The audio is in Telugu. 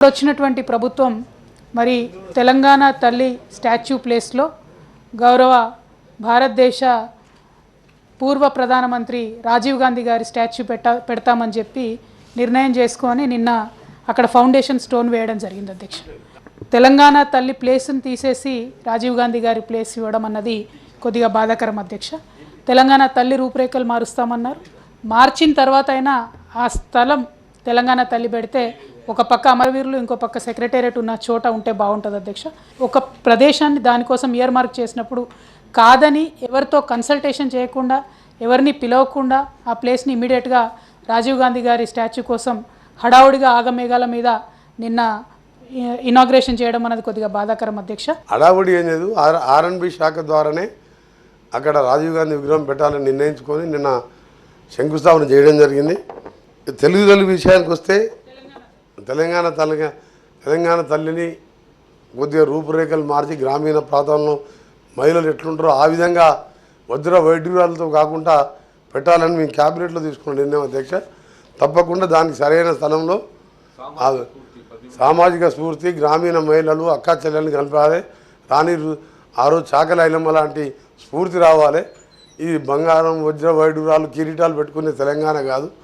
వచ్చినటువంటి ప్రభుత్వం మరి తెలంగాణ తల్లి స్టాచ్యూ ప్లేస్లో గౌరవ భారతదేశ పూర్వ ప్రధానమంత్రి రాజీవ్ గాంధీ గారి స్టాచ్యూ పెట్ట పెడతామని చెప్పి నిర్ణయం చేసుకొని నిన్న అక్కడ ఫౌండేషన్ స్టోన్ వేయడం జరిగింది అధ్యక్ష. తెలంగాణ తల్లి ప్లేస్ని తీసేసి రాజీవ్ గాంధీ గారి ప్లేస్ ఇవ్వడం అన్నది కొద్దిగా బాధాకరం అధ్యక్ష. తెలంగాణ తల్లి రూపురేఖలు మారుస్తామన్నారు. మార్చిన తర్వాత అయినా ఆ స్థలం తెలంగాణ తల్లి పెడితే ఒక పక్క అమరవీరులు ఇంకో పక్క సెక్రటేరియట్ ఉన్న చోట ఉంటే బాగుంటుంది అధ్యక్ష. ఒక ప్రదేశాన్ని దానికోసం ఇయర్ మార్క్ చేసినప్పుడు కాదని ఎవరితో కన్సల్టేషన్ చేయకుండా ఎవరిని పిలవకుండా ఆ ప్లేస్ని ఇమీడియట్గా రాజీవ్ గాంధీ గారి స్టాచ్యూ కోసం హడావుడిగా ఆగమేఘాల మీద నిన్న ఇనాగ్రేషన్ చేయడం అనేది కొద్దిగా బాధాకరం అధ్యక్ష. హడావుడి ఏం లేదు. ఆర్ ఆర్ఎన్బి శాఖ ద్వారానే అక్కడ రాజీవ్ గాంధీ విగ్రహం పెట్టాలని నిర్ణయించుకొని నిన్న శంకుస్థాపన చేయడం జరిగింది. తెలుగు విషయానికి వస్తే తెలంగాణ తల్లి తెలంగాణ తల్లిని కొద్దిగా రూపురేఖలు మార్చి గ్రామీణ ప్రాంతంలో మహిళలు ఎట్లుంటారో ఆ విధంగా వజ్ర వైడ్యూరాలతో కాకుండా పెట్టాలని మేము క్యాబినెట్లో తీసుకున్న నిర్ణయం అధ్యక్ష. తప్పకుండా దానికి సరైన స్థలంలో సామాజిక స్ఫూర్తి గ్రామీణ మహిళలు అక్కా చెల్లెల్ని కలపాలి. రాణి రు- ఆ రోజు ఐలమ్మ లాంటి స్ఫూర్తి రావాలి. ఈ బంగారం వజ్ర వైడూరాలు కిరీటాలు పెట్టుకునే తెలంగాణ కాదు.